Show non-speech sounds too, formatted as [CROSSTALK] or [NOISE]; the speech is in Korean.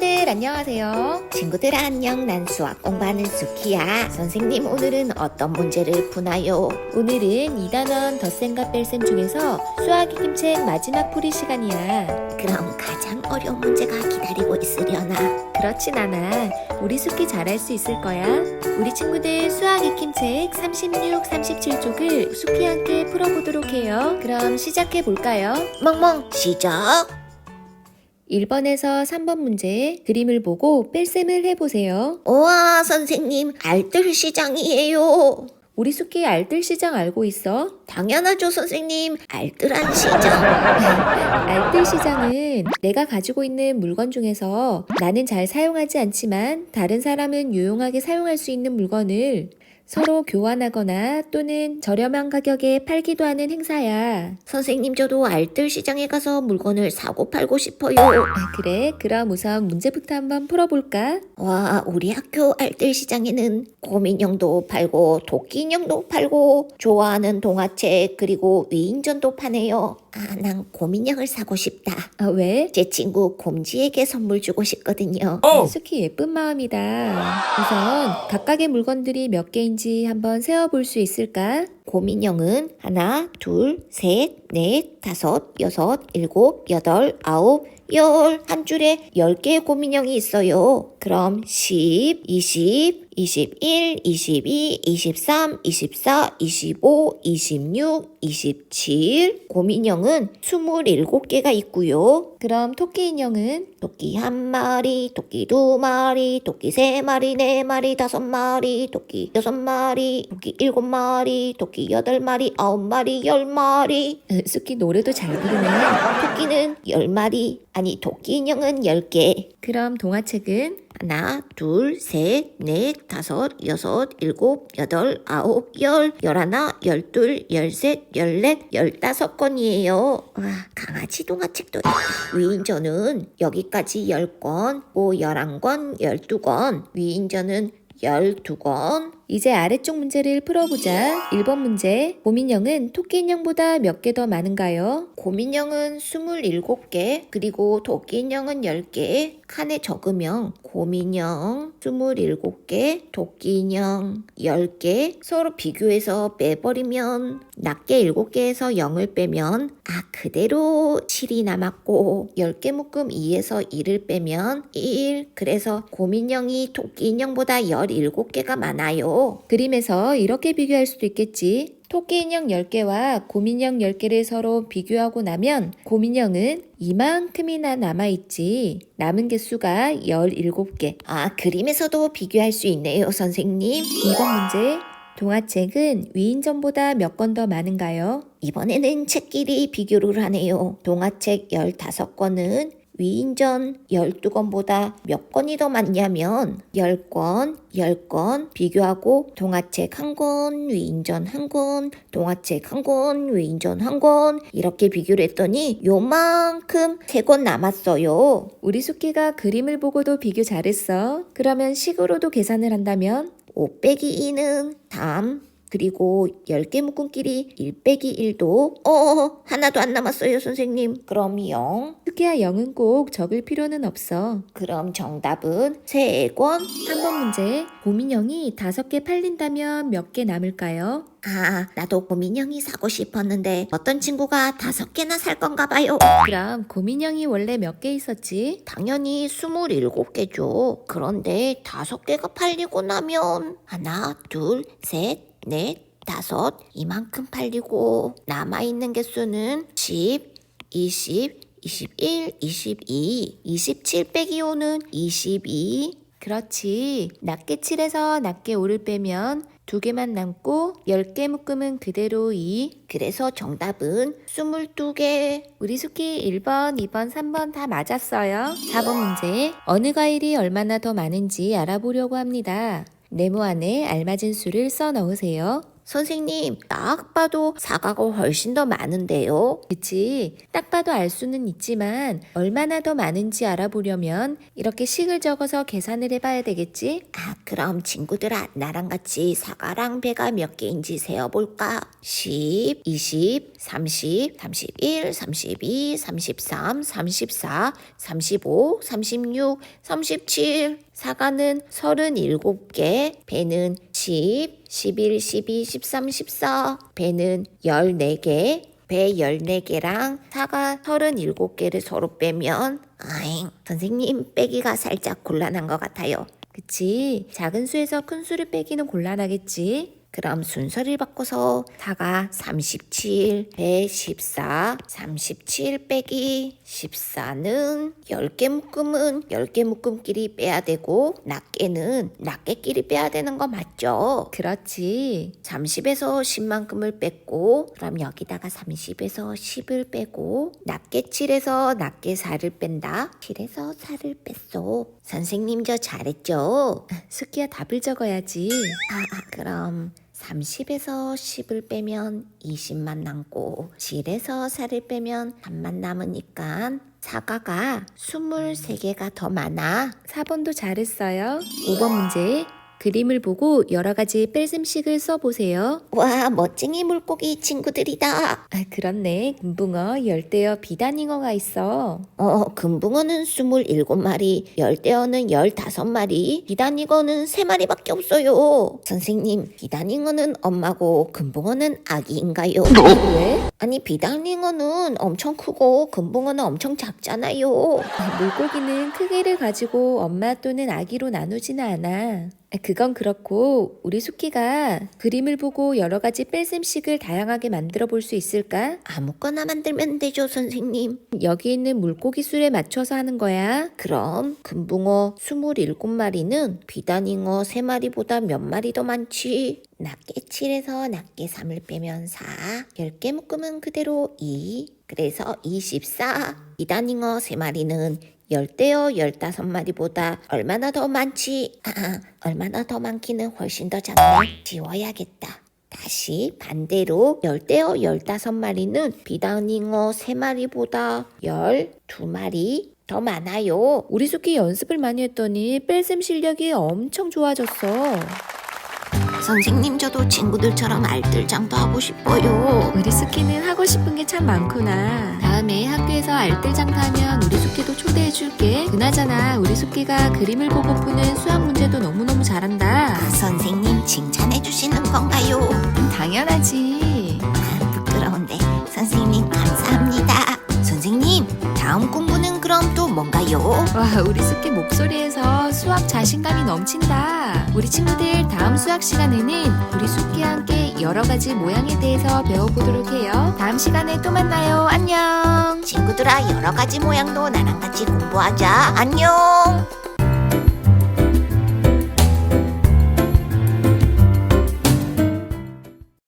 친구들 안녕하세요. 친구들 안녕 난 수학 공부하는 수키야 선생님 오늘은 어떤 문제를 푸나요? 오늘은 2단원 덧셈과 뺄셈 중에서 수학 익힘 책 마지막 풀이 시간이야. 그럼 가장 어려운 문제가 기다리고 있으려나? 그렇진 않아. 우리 숙기 잘할 수 있을 거야. 우리 친구들 수학 익힘 책 36, 37쪽을 숙기와 함께 풀어보도록 해요. 그럼 시작해 볼까요? 멍멍 시작 1번에서 3번 문제 그림을 보고 뺄셈을 해보세요. 우와 선생님 알뜰 시장이에요 우리 숙기 알뜰 시장 알고 있어? 당연하죠 선생님 알뜰한 시장 [LAUGHS] 알뜰 시장은 내가 가지고 있는 물건 중에서 나는 잘 사용하지 않지만 다른 사람은 유용하게 사용할 수 있는 물건을 서로 교환하거나 또는 저렴한 가격에 팔기도 하는 행사야. 선생님 저도 알뜰 시장에 가서 물건을 사고 팔고 싶어요 아, 그래? 그럼 우선 문제부터 한번 풀어볼까? 와 우리 학교 알뜰 시장에는 곰인형도 팔고 토끼 인형도 팔고 좋아하는 동화책 그리고 위인전도 파네요 아 난 곰인형을 사고 싶다 아, 왜? 제 친구 곰지에게 선물 주고 싶거든요. 수키 예쁜 마음이다. 우선 각각의 물건들이 몇 개인지 한번 세어볼 수 있을까? 곰인형은 하나, 둘, 셋, 넷, 다섯, 여섯, 일곱, 여덟, 아홉, 열. 한 줄에 열 개의 곰인형이 있어요. 그럼 10, 20, 21, 22, 23, 24, 25, 26, 27. 곰인형은 27개가 있고요. 그럼 토끼 인형은? 토끼 한 마리, 토끼 두 마리, 토끼 세 마리, 네 마리, 다섯 마리, 토끼 여섯 마리, 토끼 일곱 마리, 토끼 여덟 마리, 아홉 마리, 열 마리. 으, 수키 노래도 잘 부르네. 토끼는 열 마리. 아니, 토끼 인형은 열 개. 그럼 동화책은? 하나, 둘, 셋, 넷, 다섯, 여섯, 일곱, 여덟, 아홉, 열, 열하나, 열둘, 열셋, 열넷, 열다섯 건이에요. 와, 강아지 동화책도. 위인전은 여기까지 열 권, 뭐 열한 권, 열두 권. 위인전은 열두 권. 이제 아래쪽 문제를 풀어보자. 1번 문제. 곰인형은 토끼 인형보다 몇 개 더 많은가요? 곰인형은 27개, 그리고 토끼 인형은 10개. 칸에 적으면 곰인형 27개, 토끼 인형 10개. 서로 비교해서 빼버리면 낮게 7개에서 0을 빼면 아 그대로 7이 남았고 10개 묶음 2에서 1을 빼면 1. 그래서 곰인형이 토끼 인형보다 17개가 많아요. 그림에서 이렇게 비교할 수도 있겠지. 토끼 인형 10개와 곰인형 10개를 서로 비교하고 나면 곰인형은 이만큼이나 남아있지. 남은 개수가 17개. 아 그림에서도 비교할 수 있네요 선생님. 2번 문제. 동화책은 위인전보다 몇 권 더 많은가요? 이번에는 책끼리 비교를 하네요. 동화책 15권은 위인전 12권보다 몇 권이 더 많냐면 10권, 10권 비교하고 동화책 한 권, 위인전 한 권, 동화책 한 권, 위인전 한 권 이렇게 비교를 했더니 요만큼 3권 남았어요. 우리 숙기가 그림을 보고도 비교 잘했어. 그러면 식으로도 계산을 한다면 5 빼기 2는 담 그리고 10개 묶음끼리 1 빼기 1도 어 하나도 안 남았어요 선생님. 그럼 0 숙기야 0은 꼭 적을 필요는 없어. 그럼 정답은 3권? 3번 문제. 곰인형이 5개 팔린다면 몇 개 남을까요? 아, 나도 곰인형이 사고 싶었는데 어떤 친구가 다섯 개나 살 건가 봐요. 그럼 곰인형이 원래 몇 개 있었지? 당연히 27개죠. 그런데 다섯 개가 팔리고 나면 하나, 둘, 셋, 넷, 다섯 이만큼 팔리고 남아있는 개수는 10, 20, 21, 22, 27 빼기 5는 22. 그렇지. 낮게 7에서 낮게 5를 빼면 두 개만 남고 10개 묶음은 그대로 2. 그래서 정답은 22개. 우리 숙기 1번, 2번, 3번 다 맞았어요. 4번 문제. 어느 과일이 얼마나 더 많은지 알아보려고 합니다. 네모 안에 알맞은 수를 써 넣으세요. 선생님, 딱 봐도 사과가 훨씬 더 많은데요. 그치. 딱 봐도 알 수는 있지만 얼마나 더 많은지 알아보려면 이렇게 식을 적어서 계산을 해봐야 되겠지? 아, 그럼 친구들아, 나랑 같이 사과랑 배가 몇 개인지 세어볼까? 10, 20, 30, 31, 32, 33, 34, 35, 36, 37. 사과는 37개, 배는 10, 11, 12, 13, 14. 배는 14개, 배 14개랑 사과 37개를 서로 빼면 아잉, 선생님 빼기가 살짝 곤란한 것 같아요. 그치. 작은 수에서 큰 수를 빼기는 곤란하겠지. 그럼 순서를 바꿔서 사과 37, 배 14, 37 빼기 14는 10개 묶음은 10개 묶음끼리 빼야 되고 낱개는 낱개끼리 빼야 되는 거 맞죠? 그렇지. 30에서 10만큼을 뺐고 그럼 여기다가 30에서 10을 빼고 낱개 7에서 낱개 4를 뺀다 7에서 4를 뺐어 선생님 저 잘했죠? 숙기야 답을 적어야지. 아, 아, 그럼 30에서 10을 빼면 20만 남고 7에서 4를 빼면 3만 남으니까 사과가 23개가 더 많아. 4번도 잘했어요. 5번 문제. 그림을 보고 여러 가지 뺄셈식을 써보세요. 와, 멋쟁이 물고기 친구들이다. 아, 그렇네. 금붕어, 열대어, 비단잉어가 있어. 어, 금붕어는 27마리, 열대어는 15마리, 비단잉어는 3마리밖에 없어요. 선생님, 비단잉어는 엄마고 금붕어는 아기인가요? 왜? 아니, 비단잉어는 엄청 크고 금붕어는 엄청 작잖아요. 아, 물고기는 크기를 가지고 엄마 또는 아기로 나누지는 않아. 아, 그건 그렇고 우리 숙기가 그림을 보고 여러 가지 뺄셈식을 다양하게 만들어 볼 수 있을까? 아무거나 만들면 되죠, 선생님. 여기 있는 물고기 수에 맞춰서 하는 거야. 그럼 금붕어 27마리는 비단잉어 3마리보다 몇 마리 더 많지? 낱개 7에서 낱개 3을 빼면 4, 10개 묶으면 그대로 2, 그래서 24. 비단잉어 3마리는 열대어 15마리보다 얼마나 더 많지? 아, 얼마나 더 많기는 훨씬 더 작네. 지워야겠다. 다시 반대로 열대어 15마리는 비단잉어 3마리보다 12마리 더 많아요. 우리 숙기 연습을 많이 했더니 뺄셈 실력이 엄청 좋아졌어. 선생님 저도 친구들처럼 알뜰장도 하고 싶어요. 우리 숙기는 하고 싶은 게 참 많구나. 다음에 학교에서 알뜰장도 하면 우리 숙기도 초대해 줄게. 그나저나 우리 숙기가 그림을 보고 푸는 수학 문제도 너무너무 잘한다. 아, 선생님 칭찬해 주시는 건가요? 당연하지. 아, 부끄러운데 선생님 감사합니다. 선생님 다음 공부는 그럼 또 뭔가요? 와, 우리 숙기 목소리에서 수학 자신감이 넘친다. 우리 친구들 다음 수학 시간에는 우리 숙기와 함께 여러 가지 모양에 대해서 배워보도록 해요. 다음 시간에 또 만나요. 안녕. 친구들아 여러 가지 모양도 나랑 같이 공부하자. 안녕.